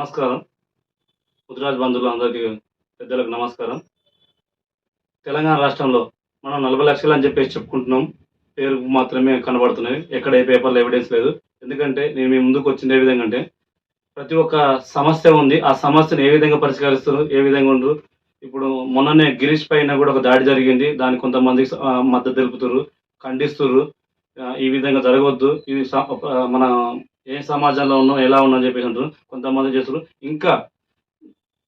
నమస్కారం. ముదిరాజ్ బంధువులు అందరికీ పెద్దలకు నమస్కారం. తెలంగాణ రాష్ట్రంలో మనం నలభై లక్షలు అని చెప్పేసి చెప్పుకుంటున్నాం. పేరు మాత్రమే కనబడుతున్నాయి. ఎక్కడ ఏ పేపర్లో ఎవిడెన్స్ లేదు. ఎందుకంటే నేను మీ ముందుకు వచ్చింది ఏ విధంగా అంటే ప్రతి ఒక్క సమస్య ఉంది. ఆ సమస్యను ఏ విధంగా పరిష్కరిస్తారు ఏ విధంగా ఉండరు? ఇప్పుడు మొన్ననే గిరీష్ పైన కూడా ఒక దాడి జరిగింది. దాన్ని కొంతమంది మద్దతు తెలుపుతారు ఖండిస్తున్నారు ఈ విధంగా జరగవద్దు. ఇది మన ఏ సమాజంలో ఉన్నాం ఎలా ఉన్నాం చెప్పేసి అంటారు కొంతమంది చేస్తారు ఇంకా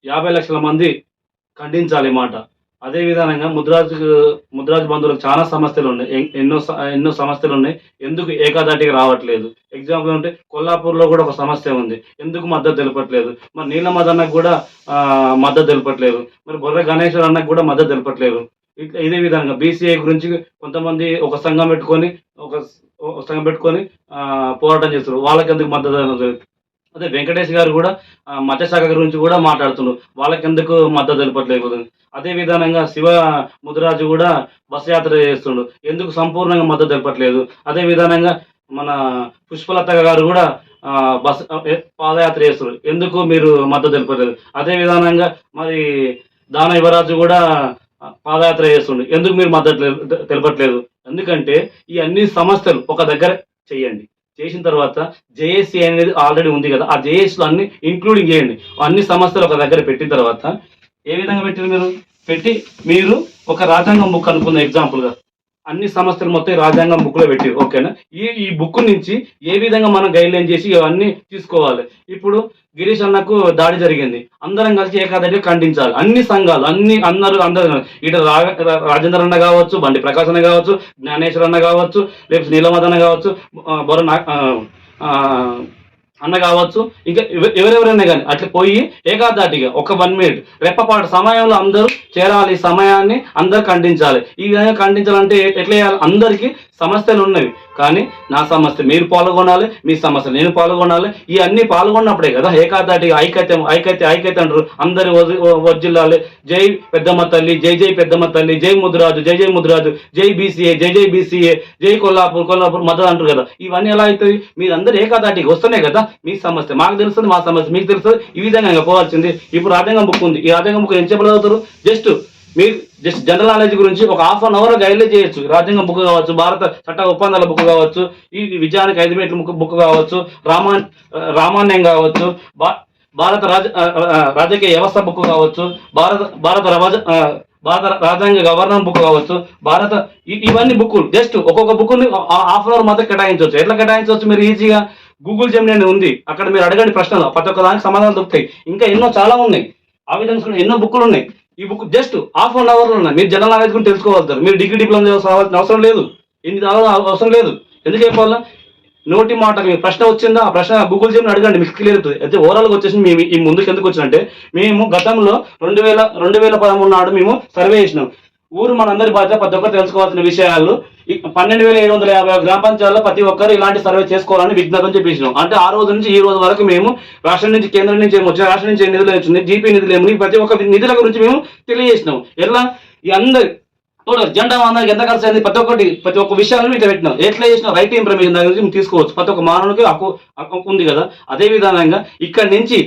యాభై లక్షల మంది ఖండించాలి మాట. అదే విధానంగా ముద్రాజ్ ముద్రాజ్ బంధువులకు చాలా సమస్యలు ఉన్నాయి. ఎన్నో ఎన్నో సమస్యలు ఉన్నాయి. ఎందుకు ఏకాదాటికి రావట్లేదు? ఎగ్జాంపుల్ అంటే కొల్లాపూర్లో కూడా ఒక సమస్య ఉంది. ఎందుకు మద్దతు తెలపట్లేదు? మరి నీలమద అన్నకు కూడా మద్దతు తెలపట్లేదు. మరి బొర్ర గణేశ్వర్ అన్నకు కూడా మద్దతు తెలపట్లేదు. ఇట్లా ఇదే విధంగా బీసీఐ గురించి కొంతమంది ఒక సంఘం పెట్టుకొని ఒక సంఘం పెట్టుకొని పోరాటం చేస్తారు వాళ్ళకి ఎందుకు మద్దతు అదే వెంకటేష్ గారు కూడా మత్స్యశాఖ గురించి కూడా మాట్లాడుతున్నారు వాళ్ళకి ఎందుకు మద్దతు తెలపట్లేకపోతుంది? అదే విధానంగా శివ ముదిరాజు కూడా బస్ యాత్ర చేస్తుండు ఎందుకు సంపూర్ణంగా మద్దతు తెలపట్లేదు? అదే విధానంగా మన పుష్పలత గారు కూడా బస్ పాదయాత్ర చేస్తున్నారు ఎందుకు మీరు మద్దతు తెలపట్లేదు? అదే విధానంగా మరి దాన యువరాజు కూడా పాదయాత్ర చేస్తుండు ఎందుకు మీరు మద్దతు తెలపట్లేదు? ఎందుకంటే ఈ అన్ని సంస్థలు ఒక దగ్గర చేయండి. చేసిన తర్వాత జేఏసీ అనేది ఆల్రెడీ ఉంది కదా ఆ జేఏసీలో అన్ని ఇంక్లూడింగ్ చేయండి. అన్ని సంస్థలు ఒక దగ్గర పెట్టిన తర్వాత ఏ విధంగా పెట్టారు మీరు? పెట్టి మీరు ఒక రాజ్యాంగం బుక్ అనుకున్న ఎగ్జాంపుల్గా అన్ని సమస్యలు మొత్తం రాజ్యాంగం బుక్లో పెట్టి ఓకేనా? ఈ ఈ బుక్ నుంచి ఏ విధంగా మనం గైడ్ లైన్ చేసి ఇవన్నీ తీసుకోవాలి? ఇప్పుడు గిరీష్ అన్నకు దాడి జరిగింది. అందరం కలిసి ఏకాదశి ఖండించాలి. అన్ని సంఘాలు అన్ని అందరూ అందరూ ఇటు రా రాజేంద్ర అన్న కావచ్చు బండి ప్రకాశ్ అన్న కావచ్చు జ్ఞానేశ్వర్ అన్న కావచ్చు లేకపోతే నీలమద అన్న కావచ్చు బొర అన్న కావచ్చు ఇంకా ఎవరెవరైనా కానీ అట్లా పోయి ఏకాదాటిగా ఒక వన్ మినిట్ రెప్పపాటు సమయంలో అందరూ చేరాలి ఈ సమయాన్ని అందరు ఖండించాలి. ఈ విధంగా ఖండించాలంటే ఎట్లా చేయాలి? అందరికీ సమస్యలు ఉన్నవి. కానీ నా సమస్య మీరు పాల్గొనాలి మీ సమస్య నేను పాల్గొనాలి ఈ అన్ని పాల్గొన్నప్పుడే కదా ఏకాదాటిగా ఐకత్యం ఐకత్య ఐకత్య అంటారు. అందరి వర్జిల్లాలి జై పెద్దమ్మ తల్లి జై జై పెద్దమ్మ తల్లి జై ముద్రాజు జై జై ముద్రాజు జై బీసీఏ జై జై బీసీఏ జై కొల్లాపూర్ కొల్లాపూర్ మద్దతు అంటారు కదా. ఇవన్నీ ఎలా అవుతాయి? మీరందరూ ఏకాదాటికి వస్తున్నాయి కదా మీ సమస్య. మాకు తెలుస్తుంది మా సమస్య. మీకు తెలుస్తుంది ఈ విధంగా పోవాల్సింది. ఇప్పుడు రాజ్యాంగం బుక్ ఉంది. ఈ రాజ్యాంగం బుక్ ఏం చెప్పగలుగుతారు జస్ట్ మీరు జస్ట్ జనరల్ నాలెడ్జ్ గురించి ఒక హాఫ్ అన్ అవర్ గైడ్లే చేయొచ్చు. రాజ్యాంగం బుక్ కావచ్చు భారత చట్ట ఒప్పందాల బుక్ కావచ్చు ఈ విజయానికి ఐదు మీటర్ బుక్ బుక్ కావచ్చు రామా రామాన్యం కావచ్చు భా- భారత రాజ రాజకీయ వ్యవస్థ బుక్ కావచ్చు భారత భారత రాజ భారత రాజ్యాంగ గవర్నర్ బుక్ కావచ్చు భారత ఇవన్నీ బుక్కులు. జస్ట్ ఒక్కొక్క బుక్ని హాఫ్ అన్ అవర్ మాత్రం కేటాయించవచ్చు. ఎట్లా కేటాయించవచ్చు? మీరు ఈజీగా గూగుల్ జెమిని ఉంది. అక్కడ మీరు అడగండి ప్రశ్నలు. ప్రతి ఒక్క దానికి సమాధానం దొరుకుతాయి. ఇంకా ఎన్నో చాలా ఉన్నాయి. ఆ విధంగా ఎన్నో బుక్కులు ఉన్నాయి. ఈ బుక్ జస్ట్ హాఫ్ అన్ అవర్లో ఉన్నాయి. మీరు జనరల్ నాలెడ్జ్ గురించి తెలుసుకోగలుగుతారు. మీరు డిగ్రీ డిప్లొమా చదవాల్సిన అవసరం లేదు. ఎన్ని అవసరం లేదు. ఎందుకు చెప్పాలా? నోటి మాట మీ ప్రశ్న వచ్చిందా? ఆ ప్రశ్న గూగుల్ చేసి అడగండి. మీకు క్లియర్ అవుతుంది. అయితే ఓవరాల్ వచ్చేసి మేము ఈ ముందుకు ఎందుకు వచ్చినంటే మేము గతంలో రెండు వేల రెండు వేల పదమూడు నాడు మేము సర్వే చేసినాం. ఊరు మనందరి బాధ్యత ప్రతి ఒక్కరు తెలుసుకోవాల్సిన విషయాలు. పన్నెండు వేల ఏడు వందల యాభై గ్రామ పంచాయతీలో ప్రతి ఒక్కరు ఇలాంటి సర్వే చేసుకోవాలని విజ్ఞాపన చేపించినాం అంటే ఆ రోజు నుంచి ఈ రోజు వరకు మేము రాష్ట్రం నుంచి కేంద్రం నుంచి ఏమి రాష్ట్రం నుంచి నిధులు వచ్చింది జీపీ నిధులు ఏమి ప్రతి ఒక్క నిధుల గురించి మేము తెలియజేసినాం. ఎలా? అందరి చూడండి జెండా అందరికి ఎంత ఖర్చు అయింది? ప్రతి ఒక్కటి ప్రతి ఒక్క విషయాలను ఇట్లా పెట్టినాం. ఎట్లా చేసిన? రైట్ ఇన్ఫర్మేషన్ దాని గురించి తీసుకోవచ్చు. ప్రతి ఒక్క మానవునికి హక్కు హక్కు ఉంది కదా. అదే విధానంగా ఇక్కడ నుంచి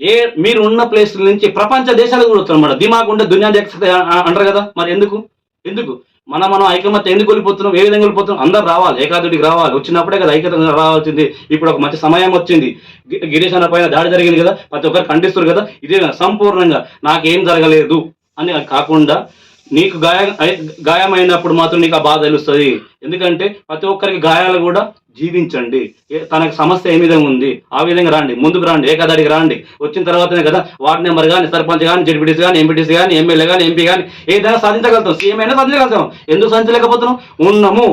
ఏ మీరు ఉన్న ప్లేస్ నుంచి ప్రపంచ దేశాలకు కూడా వస్తున్నమాట మేడం. దిమాగ్ ఉంటే దునియా దేశ అంటారు కదా. మరి ఎందుకు? ఎందుకు? మన మనం ఐకమత్య ఎందుకు వెళ్ళిపోతున్నాం ఏ విధంగా వెళ్ళిపోతున్నాం అందరు రావాలి ఏకాదుడికి రావాలి. వచ్చినప్పుడే కదా ఐక్యత రావాల్సింది. ఇప్పుడు ఒక మంచి సమయం వచ్చింది. గిరీష్ అన్న పైన దాడి జరిగింది కదా. ప్రతి ఒక్కరు ఖండిస్తారు కదా. ఇదే సంపూర్ణంగా నాకేం జరగలేదు అని కాకుండా నీకు గాయం గాయమైనప్పుడు మాత్రం నీకు ఆ బాధ తెలుస్తుంది. ఎందుకంటే ప్రతి ఒక్కరికి గాయాలు కూడా జీవించండి. తనకు సమస్య ఏ విధంగా ఉంది ఆ విధంగా రండి. ముందుకు రండి ఏకాదాడికి రండి. వచ్చిన తర్వాతనే కదా వార్డు మెంబర్ కానీ సర్పంచ్ కానీ జడ్పీటీసీ కానీ ఎంపీటీసీ కానీ ఎమ్మెల్యే కానీ ఎంపీ కానీ ఏదైనా సాధించగలుగుతాం. సీఎం అయినా సాధించగలుగుతాం. ఎందుకు సాధించలేకపోతున్నాం? ఉన్నాము.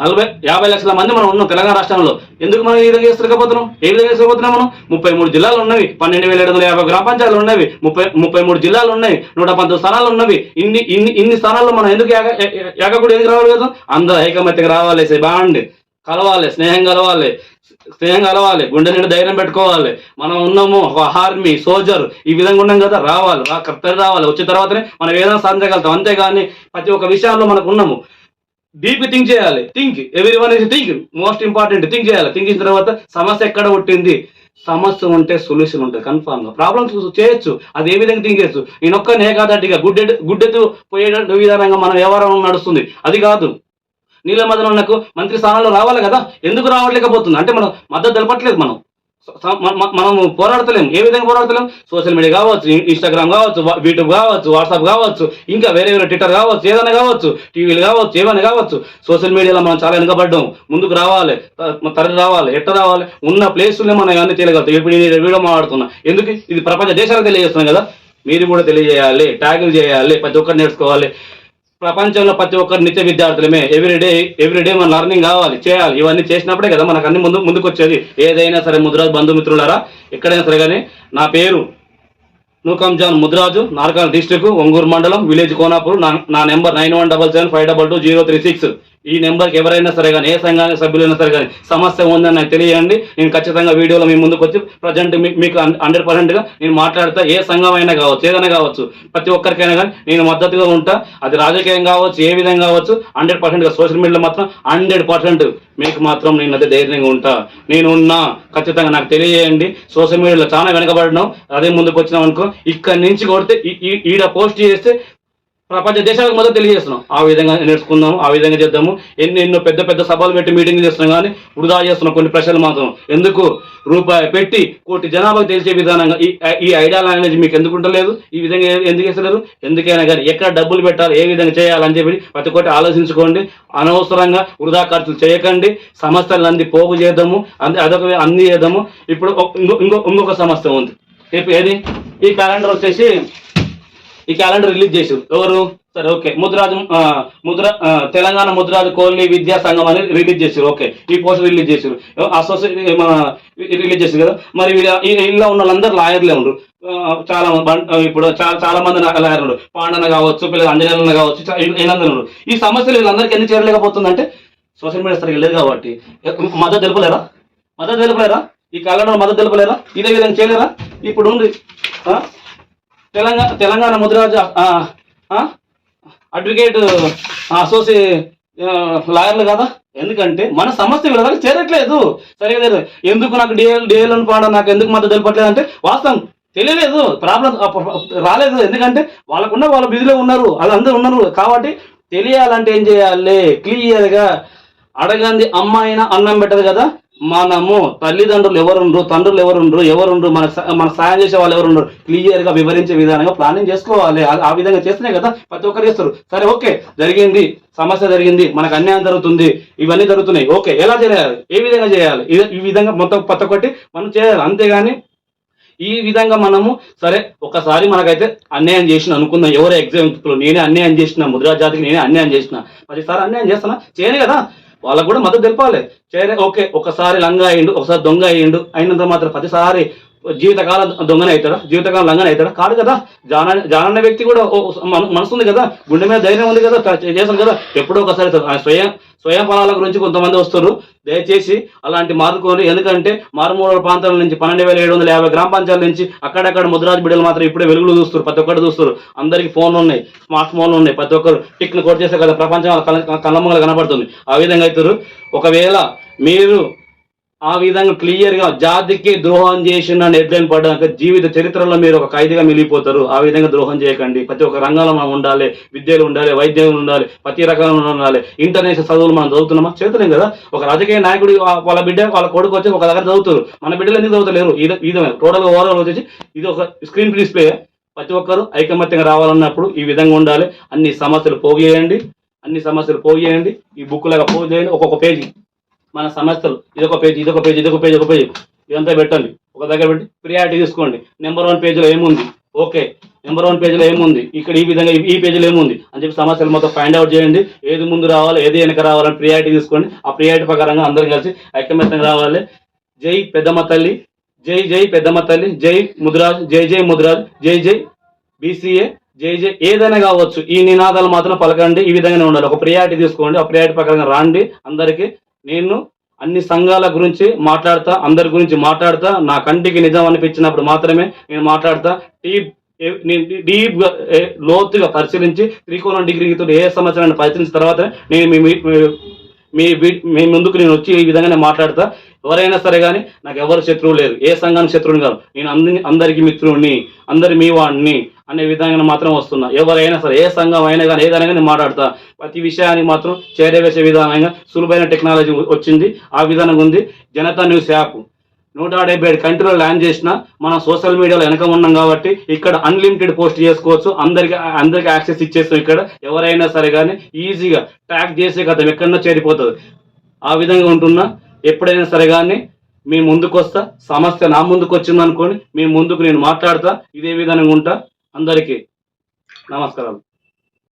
నలభై యాభై లక్షల మంది మనం ఉన్నాం తెలంగాణ రాష్ట్రంలో. ఎందుకు మనం ఈ విధంగా చేస్తలేకపోతున్నాం ఏ విధంగా చేస్తలేకపోతున్నాం మనం? ముప్పై మూడు జిల్లాలు ఉన్నవి పన్నెండు వేల ఏడు వందల యాభై గ్రామ పంచాయతీలు ఉన్నవి ముప్పై ముప్పై మూడు జిల్లాలు ఉన్నాయి నూట పంతొమ్మిది స్థానాలు ఉన్నవి. ఇన్ని ఇన్ని ఇన్ని స్థానాల్లో మనం ఎందుకు ఏక ఏక కూడా ఎందుకు రావాలి కదా? అందరూ ఐకమత్యకి రావాలి బాగుండి కలవాలి స్నేహం కలవాలి స్నేహం కలవాలి గుండె నిండా ధైర్యం పెట్టుకోవాలి. మనం ఉన్నాము ఒక ఆర్మీ సోల్జర్ ఈ విధంగా ఉన్నాం కదా? రావాలి రా రావాలి. వచ్చిన తర్వాతనే మనం ఏదైనా సాధించగలుగుతాం. అంతేగాని ప్రతి ఒక్క విషయంలో మనకు ఉన్నాము. డీప్ థింక్ చేయాలి. థింక్ ఎవరి one is think most important think చేయాలి. థింక్ చేసిన తర్వాత సమస్య ఎక్కడ పుట్టింది? సమస్య ఉంటే సొల్యూషన్ ఉంటుంది. కన్ఫామ్గా. ప్రాబ్లమ్స్ చేయొచ్చు. అది ఏ విధంగా థింక్ చేయొచ్చు? నేను ఒక్కనే కాదట్టిగా గుడ్డె గుడ్డెత్తు పోయే విధానంగా మన వ్యవహారం నడుస్తుంది. అది కాదు. నీళ్ళ మదన నాకు మంత్రి స్థానంలో రావాలి కదా? ఎందుకు రావట్లేకపోతుంది? అంటే మనం మద్దతు తెలపట్లేదు మనం. మనము పోరాడతలేం. ఏ విధంగా పోరాడతలేం? సోషల్ మీడియా కావచ్చు ఇన్స్టాగ్రామ్ కావచ్చు యూట్యూబ్ కావచ్చు వాట్సాప్ కావచ్చు ఇంకా వేరే వేరే ట్విట్టర్ కావచ్చు ఏదైనా కావచ్చు టీవీలు కావచ్చు ఏమైనా కావచ్చు. సోషల్ మీడియాలో మనం చాలా వెనుకబడ్డాం. ముందుకు రావాలి. తరలి రావాలి. ఎట్ట రావాలి? ఉన్న ప్లేసులే మనం ఇవన్నీ తెలియగలుగుతాం. ఇప్పుడు నేను వీడియో మాట్లాడుతున్నా ఎందుకు? ఇది ప్రపంచ దేశాలకు తెలియజేస్తున్నాం కదా? మీరు కూడా తెలియజేయాలి ట్యాగులు చేయాలి ప్రతి ఒక్కరు నేర్చుకోవాలి. ప్రపంచంలో ప్రతి ఒక్కరు నిత్య విద్యార్థులమే. ఎవ్రీడే ఎవ్రీడే మన లర్నింగ్ కావాలి చేయాలి. ఇవన్నీ చేసినప్పుడే కదా మనకు అన్ని ముందు ముందుకు వచ్చేది ఏదైనా సరే ముద్రాజు బంధుమిత్రులారా ఎక్కడైనా సరే కానీ నా పేరు నూకంజాన్ ముద్రాజు నార్కాల్ డిస్టిక్ ఒంగూరు మండలం విలేజ్ కోనాపూర్ నా నా number nine one double seven five double two zero three six. ఈ నెంబర్కి ఎవరైనా సరే కానీ ఏ సంఘానికి సభ్యులైనా సరే కానీ సమస్య ఉందని నాకు తెలియండి నేను ఖచ్చితంగా వీడియోలో మీ ముందుకు వచ్చి ప్రజెంట్ మీకు హండ్రెడ్ పర్సెంట్గా నేను మాట్లాడతా. ఏ సంఘం అయినా కావచ్చు ఏదైనా కావచ్చు ప్రతి ఒక్కరికైనా కానీ నేను మద్దతుగా ఉంటా. అది రాజకీయం కావచ్చు ఏ విధంగా కావచ్చు హండ్రెడ్ పర్సెంట్గా సోషల్ మీడియాలో మాత్రం హండ్రెడ్ పర్సెంట్ మీకు మాత్రం నేను అదే ధైర్యంగా ఉంటా. నేను ఉన్నా ఖచ్చితంగా నాకు తెలియజేయండి సోషల్ మీడియాలో చాలా వెనకబడినాం. అదే ముందుకు వచ్చినాం అనుకో ఇక్కడి నుంచి కొడితే ఈ- ఈడ పోస్ట్ చేస్తే ప్రపంచ దేశాలకు మొదలు తెలియజేస్తున్నాం. ఆ విధంగా నేర్చుకుందాం ఆ విధంగా చేద్దాము. ఎన్ని ఎన్నో పెద్ద పెద్ద సభలు పెట్టి మీటింగ్ చేస్తున్నాం కానీ వృధా చేస్తున్నాం కొన్ని ప్రశ్నలు మాత్రం. ఎందుకు? రూపాయి పెట్టి కోటి జనాభాకు తెలిసే విధానంగా ఈ ఈ ఐడియా అనేది మీకు ఎందుకు ఉండలేదు? ఈ విధంగా ఎందుకు వేసలేదు ఎందుకైనా కానీ ఎక్కడ డబ్బులు పెట్టాలి ఏ విధంగా చేయాలని చెప్పి ప్రతి ఒక్కటి ఆలోచించుకోండి. అనవసరంగా వృధా ఖర్చులు చేయకండి. సమస్యలు అంది పోగు చేద్దాము. అంది అదొక అన్ని చేద్దాము. ఇప్పుడు ఇంకో ఇంకొక సమస్య ఉంది. ఏది? ఈ క్యాలెండర్ వచ్చేసి ఈ క్యాలెండర్ రిలీజ్ చేసారు ఎవరు? సరే ఓకే. ముద్రాజు ముద్ర తెలంగాణ ముద్రాజు కోహ్లీ విద్యా సంఘం అని రిలీజ్ చేశారు ఓకే. ఈ పోస్ట్ రిలీజ్ చేశారు అసోసియేట్ మన రిలీజ్ చేశారు కదా? మరి ఇలా ఈ ఉన్న వాళ్ళందరూ లాయర్లే ఉండరు చాలా ఇప్పుడు చాలా చాలా మంది లాయర్లు ఉండరు పాండన కావచ్చు పిల్లలు అంజనేయులు కావచ్చు చా- వీళ్ళందరూ ఈ సమస్యలు వీళ్ళందరికీ ఎందుకు చేరలేకపోతుందంటే సోషల్ మీడియా సరిగ్గా లేదు కాబట్టి. మద్దతు తెలుపలేరా మద్దతు తెలుపలేరా ఈ కాలంలో మద్దతు తెలుపలేరా ఇదే విధంగా చేయలేరా ఇప్పుడు ఉంది ఆ? తెలంగాణ తెలంగాణ ముద్రాజ అడ్వకేట్ అసోసి లాయర్లు కదా? ఎందుకంటే మన సమస్య వీళ్ళ దగ్గర చేరట్లేదు. సరిగా లేదు ఎందుకు నాకు డిఎల్ డిఎల్ అని పాడ నాకు ఎందుకు మద్దతు తెలిపట్లేదు అంటే వాస్తవం తెలియలేదు. ప్రాబ్లం రాలేదు. ఎందుకంటే వాళ్ళకున్న వాళ్ళ బిజీలో ఉన్నారు. వాళ్ళందరూ ఉన్నారు కాబట్టి తెలియాలంటే ఏం చేయాలి? క్లియర్గా అడగంది అమ్మాయినా అన్నం పెట్టదు కదా? మనము తల్లిదండ్రులు ఎవరుండ్రు తండ్రులు ఎవరుండ్రు ఎవరుండ్రు మన మన సాయం చేసే వాళ్ళు ఎవరుండ్రు క్లియర్గా వివరించే విధానంగా ప్లానింగ్ చేసుకోవాలి. ఆ- విధంగా చేస్తేనే కదా ప్రతి ఒక్కరు చేస్తారు. సరే ఓకే జరిగింది సమస్య జరిగింది మనకు అన్యాయం జరుగుతుంది ఇవన్నీ జరుగుతున్నాయి. ఓకే ఎలా చేయాలి? ఏ విధంగా చేయాలి? ఈ విధంగా మొత్తం ప్రతి ఒక్కటి మనం చేయాలి. అంతేగాని ఈ విధంగా మనము సరే ఒకసారి మనకైతే అన్యాయం చేసిన అనుకుందాం. ఎవరో ఎగ్జాంపుల్ నేనే అన్యాయం చేసిన ముద్రా జాతికి నేనే అన్యాయం చేసిన. ప్రతిసారి అన్యాయం చేస్తానా చేయను కదా. వాళ్ళకు కూడా మద్దతు తెలపాలి. చేరే ఓకే ఒకసారి లంగా అయ్యిండు ఒకసారి దొంగ అయ్యిండు అయినంత మాత్రం ప్రతిసారి జీవితకాలం దొంగనే అవుతాడా? జీవితకాలం లంగన అవుతాడా? కాదు కదా. జాన జానన్న వ్యక్తి కూడా ఓ మన- మనసు ఉంది కదా. గుండె మీద ధైర్యం ఉంది కదా. చేశాను కదా. ఎప్పుడో ఒకసారి స్వయం స్వయం ఫలాల గురించి కొంతమంది వస్తారు. దయచేసి అలాంటి మార్చుకోండి ఎందుకంటే మారుమూల ప్రాంతాల నుంచి పన్నెండు వేల ఏడు వందల యాభై గ్రామ పంచాయతీల నుంచి అక్కడక్కడ ముద్రాజ్ బిడ్డలు మాత్రం ఇప్పుడే వెలుగులు చూస్తారు. ప్రతి ఒక్కరు చూస్తారు. అందరికి ఫోన్లు ఉన్నాయి. స్మార్ట్ ఫోన్లు ఉన్నాయి. ప్రతి ఒక్కరు టిక్ను కొట్ చేస్తే కదా ప్రపంచం కళ్ళమ్మగా కనబడుతుంది ఆ విధంగా అవుతారు. ఒకవేళ మీరు ఆ విధంగా క్లియర్గా జాతికి ద్రోహం చేసిన హెడ్లైన్ పడ్డాక జీవిత చరిత్రలో మీరు ఒక ఖైదీగా మిగిలిపోతారు. ఆ విధంగా ద్రోహం చేయకండి. ప్రతి ఒక్క రంగంలో మనం ఉండాలి. విద్యలు ఉండాలి. వైద్యం ఉండాలి. ప్రతి రకంగా ఉండాలి. ఇంటర్నేషనల్ చదువులు మనం చదువుతున్నామా? చదువుతున్నాం కదా. ఒక రాజకీయ నాయకుడు వాళ్ళ బిడ్డ వాళ్ళ కొడుకు వచ్చి ఒక దగ్గర చదువుతారు. మన బిడ్డలు ఎందుకు చదువుతలేరు? ఇది ఇదే టోటల్ ఓవరాల్ వచ్చేసి ఇది ఒక స్క్రీన్ డిస్ప్లే ప్రతి ఒక్కరు ఐకమత్యంగా రావాలన్నప్పుడు ఈ విధంగా ఉండాలి. అన్ని సమస్యలు పోగేయండి అన్ని సమస్యలు పోగేయండి ఈ బుక్ లాగా పోగు చేయండి. ఒక్కొక్క పేజీ మన సమస్యలు ఇదొక పేజీ ఇదొక పేజీ ఇదొక పేజీ ఒక పేజీ. ఇదంతా పెట్టండి. ఒక దగ్గర పెట్టి ప్రియారిటీ తీసుకోండి. నెంబర్ వన్ పేజీలో ఏముంది? ఓకే నెంబర్ వన్ పేజీలో ఏముంది? ఇక్కడ ఈ విధంగా ఈ- ఈ పేజీలో ఏముంది? అని చెప్పి సమస్యలు మొత్తం ఫైండ్ అవుట్ చేయండి. ఏది ముందు రావాలి ఏది వెనక రావాలని ప్రియారిటీ తీసుకోండి. ఆ ప్రియారిటీ ప్రకారంగా అందరం కలిసి ఐకమత్యంగా రావాలి. జై పెద్దమ్మ తల్లి జై జై పెద్దమ్మ తల్లి జై ముద్రాజ్ జై జై ముద్రాజ్ జై జై బీసీఏ జై జై ఏదైనా కావచ్చు. ఈ నినాదాలు మాత్రం పలకండి. ఈ విధంగానే ఉండాలి. ఒక ప్రియారిటీ తీసుకోండి. ఆ ప్రియారిటీ ప్రకారంగా రాండి. అందరికీ నేను అన్ని సంఘాల గురించి మాట్లాడతా అందరి గురించి మాట్లాడతా నా కంటికి నిజం అనిపించినప్పుడు మాత్రమే నేను మాట్లాడతా. డీప్ డీప్గా లోతుగా పరిశీలించి త్రికోణం డిగ్రీతో ఏ సమస్యలను పరిశీలించిన తర్వాత నేను మీ మీ- మీ మీ ముందుకు నేను వచ్చి ఈ విధంగానే మాట్లాడతా. ఎవరైనా సరే కానీ నాకు ఎవరు శత్రువు లేదు ఏ సంఘానికి శత్రువుని కాదు. నేను అందరి అందరికీ మిత్రుడిని అందరి మీ వాడిని అనే విధంగా మాత్రం వస్తున్నా. ఎవరైనా సరే ఏ సంఘం అయినా కానీ ఏదైనా కానీ మాట్లాడతా. ప్రతి విషయానికి మాత్రం చేరవేసే విధానంగా సులువైన టెక్నాలజీ వచ్చింది. ఆ విధానం ఉంది. Janata news app. నూట డెబ్బై ఏడు కంట్రీలో ల్యాండ్ చేసిన మనం సోషల్ మీడియాలో వెనక ఉన్నాం కాబట్టి ఇక్కడ అన్లిమిటెడ్ పోస్ట్ చేసుకోవచ్చు. అందరికి అందరికి యాక్సెస్ ఇచ్చేస్తాం ఇక్కడ. ఎవరైనా సరే కానీ ఈజీగా ట్రాక్ చేసే కథ ఎక్కడన్నా చేరిపోతుంది. ఆ విధంగా ఉంటున్నా. ఎప్పుడైనా సరే కానీ మీ ముందుకు వస్తా సమస్య నా ముందుకు వచ్చింది అనుకోని మీ ముందుకు నేను మాట్లాడతా. ఇదే విధంగా ఉంటా. అందరికీ నమస్కారం